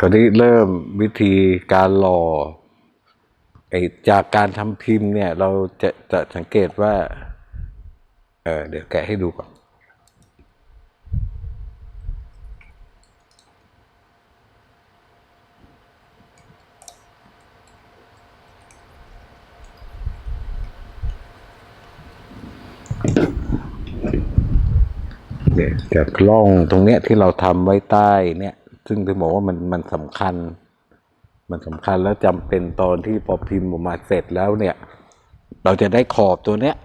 คราวนี้เริ่มวิธีการหล่อไอจากการทำพิมพ์เนี่ย เราจะจะสังเกตว่า เออเดี๋ยวแกะให้ดูก่อนจากร่องตรงเนี้ยที่เราทำไว้ใต้เนี่ย ซึ่งถึงบอกว่ามันมันสำคัญ มันสำคัญแล้วจำเป็นตอนที่พอพิมพ์ออกมาเสร็จแล้วเนี่ย เราจะได้ขอบตัวเนี้ย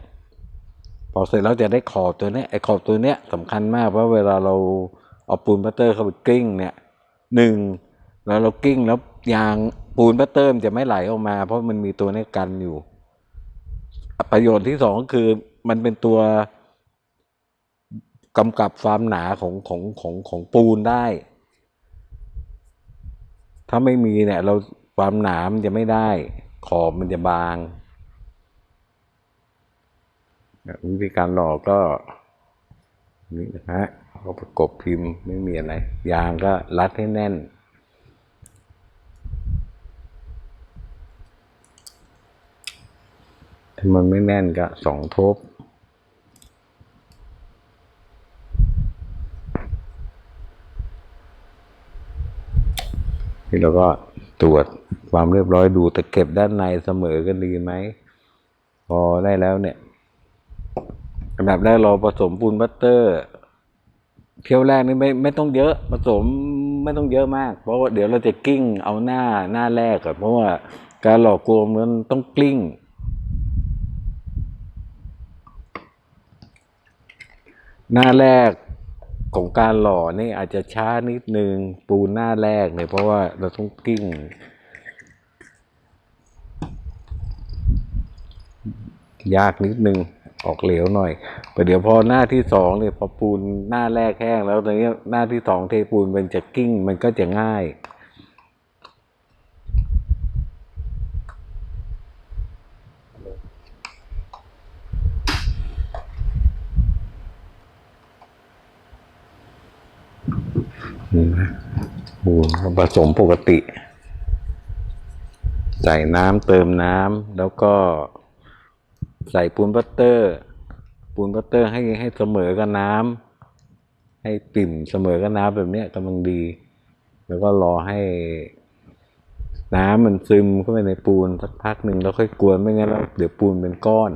พอเสร็จแล้วจะได้ขอบตัวเนี้ยไอ้ขอบตัวเนี้ยสำคัญมากเพราะเวลาเราเอาปูนบัตเตอร์เข้าไปกลิ้งเนี่ยหนึ่งแล้วเรากิ้งแล้วยางปูนบัตเตอร์มันจะไม่ไหลออกมา เพราะมันมีตัวนี้กันอยู่ ประโยชน์ที่สองก็คือมันเป็นตัวกำกับความหนาของของของของปูนได้ ถ้าไม่มีเนี่ย เราความหนามันจะไม่ได้ ขอบมันจะบางวิธีการหลอกก็นี่นะฮะเขาประกบพิมพ์ไม่มีอะไร ยางก็รัดให้แน่น ถ้ามันไม่แน่นก็สองทบ นี่เราก็ตรวจความเรียบร้อยดูตะเก็บด้านในเสมอกันดีไหม พอได้แล้วเนี่ยอันดับแรกเราผสมปูนบัตเตอร์เที่ยวแรกนี่ไม่ไม่ต้องเยอะผสมไม่ต้องเยอะมาก เพราะว่าเดี๋ยวเราจะกิ้งเอาหน้าหน้าแรกก่อนเพราะว่าการหลอกกลวงมันต้องกลิ้ง หน้าแรก ของการหล่อนี่อาจจะช้านิดนึงปูนหน้าแรกเนี่ยเพราะว่าเราต้องกิ้ง ยากนิดนึงออกเหลวหน่อยแต่เดี๋ยวพอหน้าที่สองเนี่ยพอปูนหน้าแรกแห้งแล้วตอนนี้หน้าที่สองเทปูนมันจะกิ้งมันก็จะง่าย นี่นะปูนผสมปกติ ใส่น้ำเติมน้ำแล้วก็ใส่ปูนบัตเตอร์ ปูนบัตเตอร์ให้ให้เสมอกับน้ำให้ปิ่มเสมอกับน้ำแบบนี้กำลังดี แล้วก็รอให้น้ำมันซึมเข้าไปในปูนสักพักหนึ่งแล้วค่อยกวนไม่งั้นแล้วเดี๋ยวปูนเป็นก้อน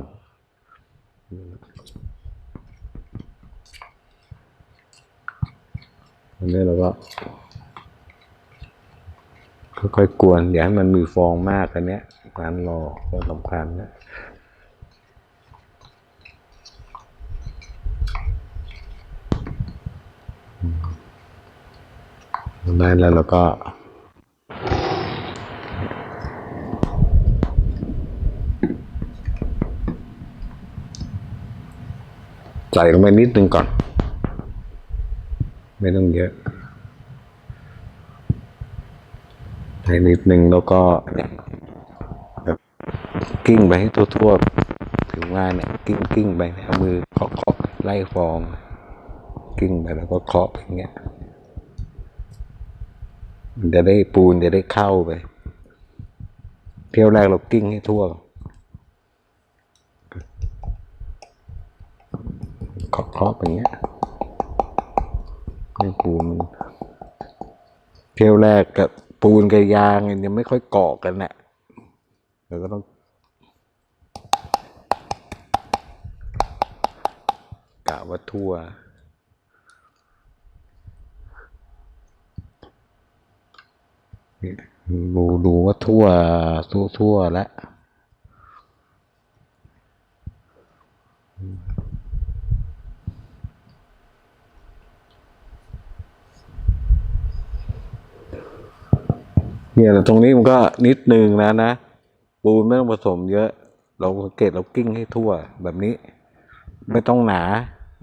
อันนี้เราก็ค่อยๆกวนอย่าให้มันมีฟองมากอันเนี้ยการรอก็สำคัญนะอืมได้แล้วเราก็ใส่ลงไปนิดนึงก่อน ไม่ต้องเยอะใส่นิดนึงแล้วก็แบบกิ้งไปให้ทั่วๆถึงว่าเนี่ย กิ้งกิ้งไปเอามือเคาะเคาะไล่ฟอง กิ้งไปแล้วก็เคาะไปอย่างเงี้ยมันจะได้ปูนจะได้เข้าไป เที่ยวแรกเรากิ้งให้ทั่วเคาะเคาะไปอย่างเงี้ย ให้ปูนเที่ยวแรกกับปูนกับยางยังไม่ค่อยเกาะกันน่ะเราก็ต้องกะว่าทั่วดูดูว่าทั่วทั่วทั่วแล้ว เนี่ยแต่ตรงนี้มันก็นิดนึงนะนะปูนไม่ต้องผสมเยอะ เราสังเกตเรากิ้งให้ทั่วแบบนี้ ไม่ต้องหนา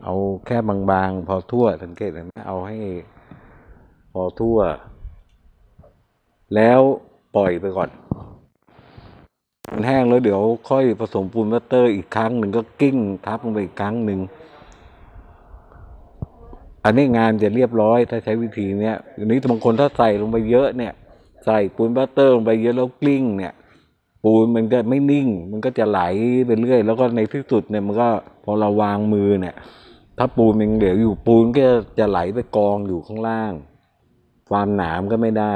เอาแค่บางๆ พอทั่วสังเกตเห็นไหมเอาให้พอทั่ว แล้วปล่อยไปก่อน มันแห้งแล้วเดี๋ยวค่อยผสมปูนบัตเตอร์อีกครั้งหนึ่งก็กิ้งทับลงไปอีกครั้งหนึ่งอันนี้งานจะเรียบร้อยถ้าใช้วิธีเนี้ยอันนี้บางคนถ้าใส่ลงไปเยอะเนี่ย ใส่ปูนบัตเตอร์ลงไปเยอะแล้วกลิ้งเนี่ย ปูนมันก็ไม่นิ่ง มันก็จะไหลไปเรื่อย แล้วก็ในที่สุดเนี่ยมันก็พอเราวางมือเนี่ย ถ้าปูนมันเหลืออยู่ปูนก็จะไหลไปกองอยู่ข้างล่าง ความหนามก็ไม่ได้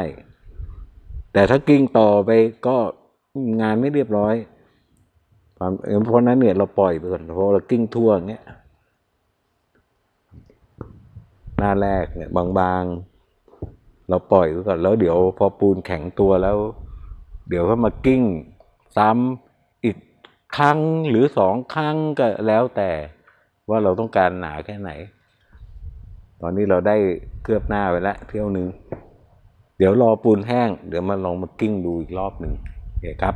แต่ถ้ากิ้งต่อไปก็งานไม่เรียบร้อยความเพราะฉะนั้นเนี่ยเราปล่อยไปก่อนเพราะเรากิ้งทั่วอย่างเงี้ยหน้าแรกเนี่ยบางๆ เราปล่อยไว้ก่อนแล้วเดี๋ยวพอปูนแข็งตัวแล้ว เดี๋ยวก็มากิ้งซ้ำอีกครั้งหรือสองครั้งก็แล้วแต่ว่าเราต้องการหนาแค่ไหน ตอนนี้เราได้เคลือบหน้าไปแล้วเที่ยวหนึ่งเดี๋ยวรอปูนแห้ง เดี๋ยวมาลองมากิ้งดูอีกรอบหนึ่งโอเคครับ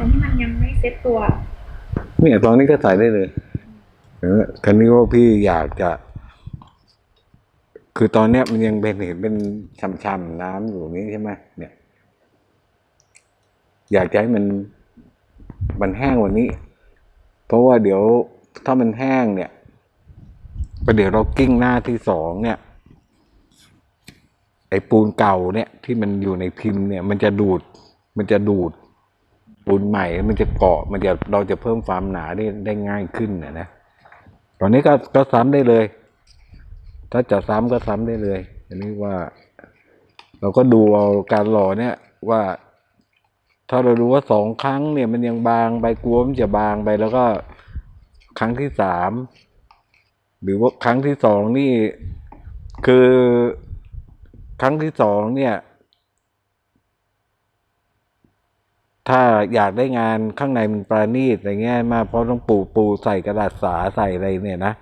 อนที่มันยังไม่เซ็ตตัว เนี่ยตอนนี้ก็ใส่ได้เลยเออคันนี้ว่าพี่อยากจะ คือตอนเนี้ยมันยังเป็นเห็นเป็นช่ำๆน้ำอยู่นี้ใช่ไหมเนี่ย อยากจะให้มันมันแห้งกวันนี้ เพราะว่าเดี๋ยวถ้ามันแห้งเนี่ยประเดี๋ยวเรากิ้งหน้าที่สองเนี่ย ไอ้ปูนเก่าเนี่ย ที่มันอยู่ในพิมพ์เนี่ย มันจะดูด มันจะดูด ปูนใหม่มันจะเกาะมันจะเราจะเพิ่มความหนาได้ได้ง่ายขึ้นนะนะตอนนี้ก็ก็ซ้ำได้เลย ถ้าจะซ้ำก็ซ้ำได้เลย อันนี้ว่า เราก็ดูเอาการหล่อเนี่ยว่า ถ้าเราดูว่าสองครั้งเนี่ย มันยังบางไปกลัวมันจะบางไปแล้วก็ครั้งที่สามหรือว่าครั้งที่สองนี่คือครั้งที่สองเนี่ย ถ้าอยากได้งานข้างในมันประณีตอะไรเงี้ยมากเพราะต้องปูปูใส่กระดาษสาใส่อะไรเนี่ยนะ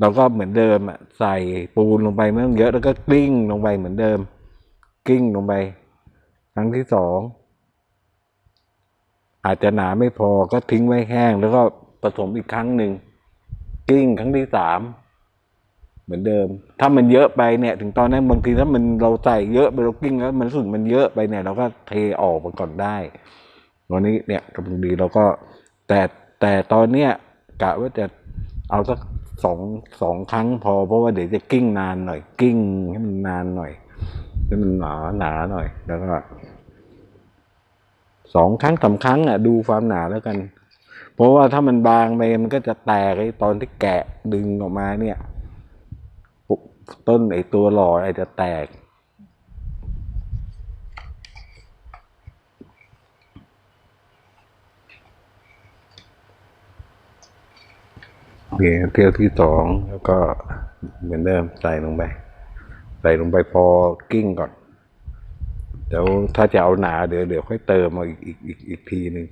เราก็เหมือนเดิมอะใส่ปูนลงไปไม่ต้องเยอะแล้วก็กลิ้งลงไปเหมือนเดิม กลิ้งลงไป ครั้งที่สองอาจจะหนาไม่พอก็ทิ้งไว้แห้ง แล้วก็ผสมอีกครั้งหนึ่งกลิ้งครั้งที่สาม มือนเดิม ถ้ามันเยอะไปเนี่ยถึงตอนนั้นบางทีถ้ามันเราใส่เยอะไปเรากิ้งแล้วมันรู้สึกมันเยอะไปเนี่ยเราก็เทออกมาก่อนได้ตอนนี้เนี่ยกำลังดีเราก็แต่แต่ตอนเนี้ยกะว่าจะเอาสักสองสองครั้งพอ เพราะว่าเดี๋ยวจะกิ้งนานหน่อย กิ้งให้มันนานหน่อยให้มันหนาหนาหน่อย แล้วก็สองครั้งสามครั้งอะดูความหนาแล้วกัน เพราะว่าถ้ามันบางไปมันก็จะแตกไอ้ตอนที่แกะดึงออกมาเนี่ย ต้นไอ้ตัวหล่ออาจจะแตกเพียเที่ยวที่สองแล้วก็เหมือนเดิมใส่ลงไป ใส่ลงไปพอกิ้งก่อน เดี๋ยวถ้าจะเอาหนาเดี๋ยวเดี๋ยวค่อยเติมมาอีกอีกอีกอีกทีหนึ่ง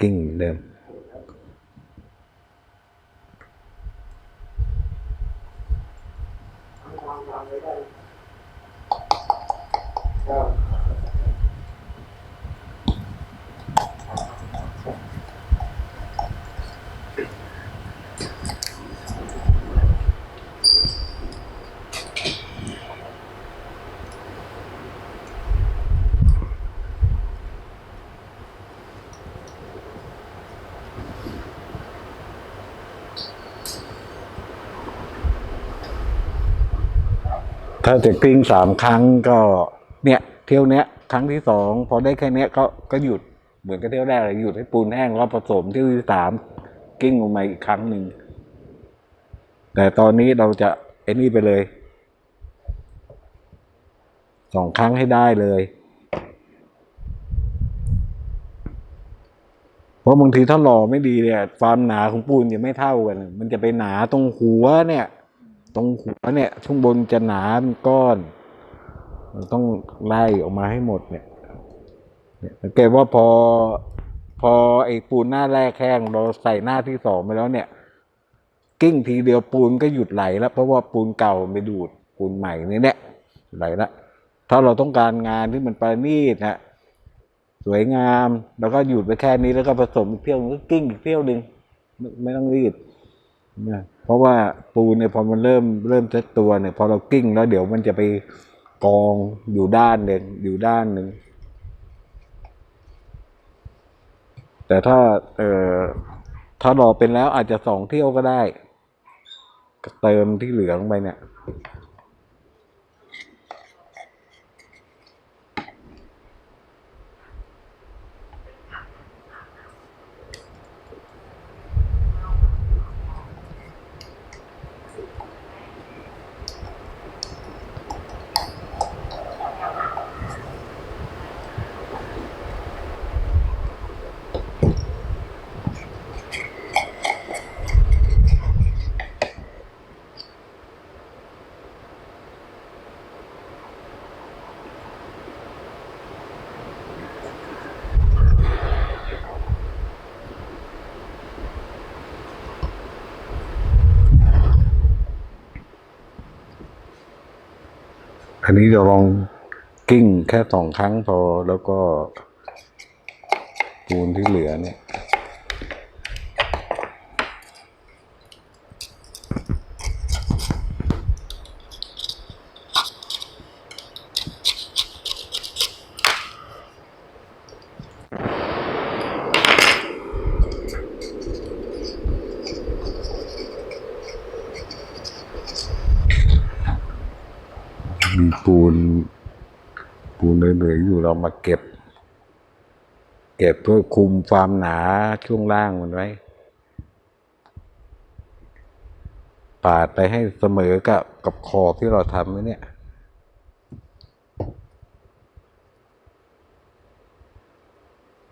กิ้งเหมือนเดิม ถ้าจะกปิ้งสามครั้งก็เนี่ย เที่ยวเนี้ยครั้งที่สองพอได้แค่เนี้ยก็ก็หยุดเหมือนกับเที่ยวแรกเลยหยุดให้ปูนแห้งแล้วผสมเที่ยวที่สาม กิ้งลงมาอีกครั้งหนึ่ง แต่ตอนนี้เราจะไอ้นี่ไปเลยสองครั้งให้ได้เลย เพราะบางทีถ้าหล่อไม่ดีเนี่ยความหนาของปูนจะไม่เท่ากัน มันจะไปหนาตรงหัวเนี่ย ตรงหัวเนี่ยช่วงบนจะหนาเป็นก้อน มันต้องไล่ออกมาให้หมดเนี่ยเนี่ยสังเกตว่าพอ อไอ้ปูนหน้าแรกแห้งเราใส่หน้าที่สองไปแล้วเนี่ย กิ้งทีเดียวปูนก็หยุดไหลแล้ว เพราะว่าปูนเก่าไปดูดปูนใหม่นี่เนี่ยไหลละถ้าเราต้องการงานที่มันประณีตนะสวยงามแล้วก็หยุดไปแค่นี้แล้วก็ผสมเที่ยวนึงก็กิ้งอีกเที่ยวหนึ่งไม่ไม่ต้องรีดนะเพราะว่าปูนเนี่ยพอมันเริ่มเริ่มเซตตัวเนี่ยพอเรากิ้งแล้วเดี๋ยวมันจะไปกองอยู่ด้านหนึ่งอยู่ด้านหนึ่ง แต่ถ้าเอ่อถ้ารอเป็นแล้วอาจจะสองเที่ยวก็ได้ เติมที่เหลืองไปเนี่ย อันนี้จะลองกิ้งแค่สองครั้งพอแล้วก็ปูนที่เหลือเนี่ย มี ปูน ปูนเหลือๆอยู่เรามาเก็บ เก็บเพื่อคุมความหนาช่วงล่างมันไว้ปาดไปให้เสมอกับกับขอบที่เราทำไว้เนี่ย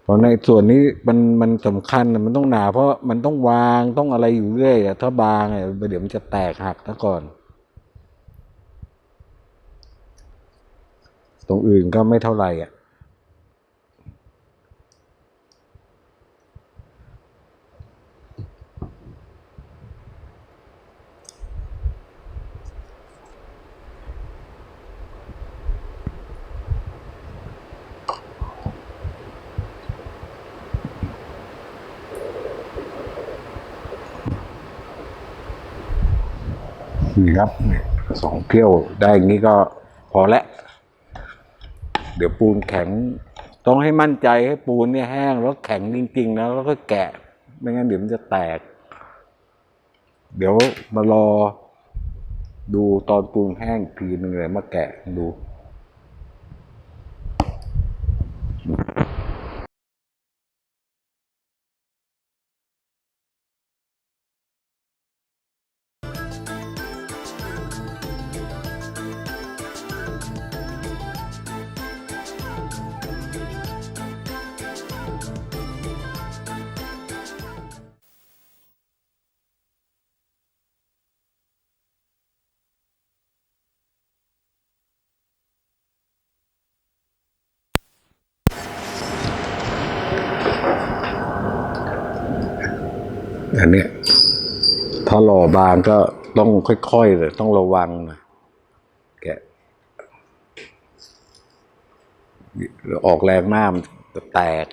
เพราะในส่วนนี้มันมันสำคัญมันต้องหนาเพราะมันต้องวางต้องอะไรอยู่เรื่อยถ้าบางอะเดี๋ยวมันจะแตกหักซะก่อน ตรงอื่นก็ไม่เท่าไหร่อะนี่ครับสองเที่ยวได้อย่างนี้ก็พอแล้ว เดี๋ยวปูนแข็ง ต้องให้มั่นใจให้ปูนเนี่ยแห้งแล้วแข็งจริงๆนะแล้วก็แกะ ไม่งั้นเดี๋ยวมันจะแตก เดี๋ยวมารอดูตอนปูนแห้งทีนึงเลยมาแกะดู อันเนี้ยถ้าหล่อบางก็ต้องค่อยๆเลยต้องระวังนะแกะออกแรงมากมันจะแตก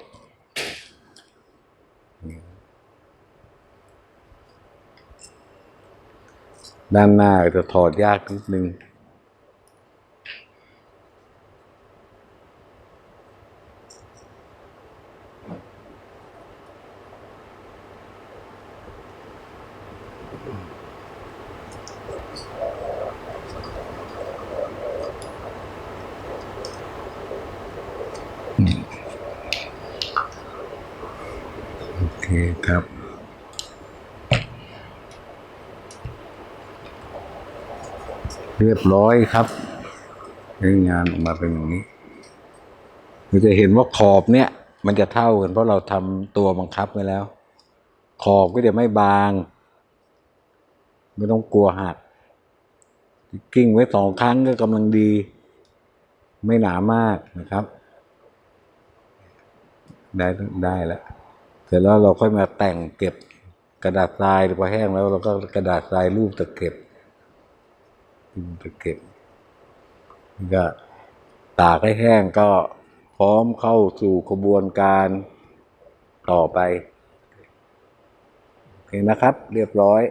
ด้านหน้าจะถอดยากนิดนึง โอเคครับเรียบร้อยครับให้งานออกมาเป็นอย่างนี้เราจะเห็นว่าขอบเนี่ย มันจะเท่ากันเพราะเราทำตัวบังคับไว้แล้ว ขอบก็จะไม่บาง ไม่ต้องกลัวหัก กิ้งไว้สองครั้งก็กำลังดี ไม่หนามากนะครับ ได้ได้แล้วเสร็จแล้วเราค่อยมาแต่งเก็บกระดาษทรายพอแห้งแล้วเราก็กระดาษทรายรูปตะเก็บรูปตะเก็บแล้วก็ตากให้แห้งก็พร้อมเข้าสู่กระบวนการต่อไปโอเคนะครับ เรียบร้อย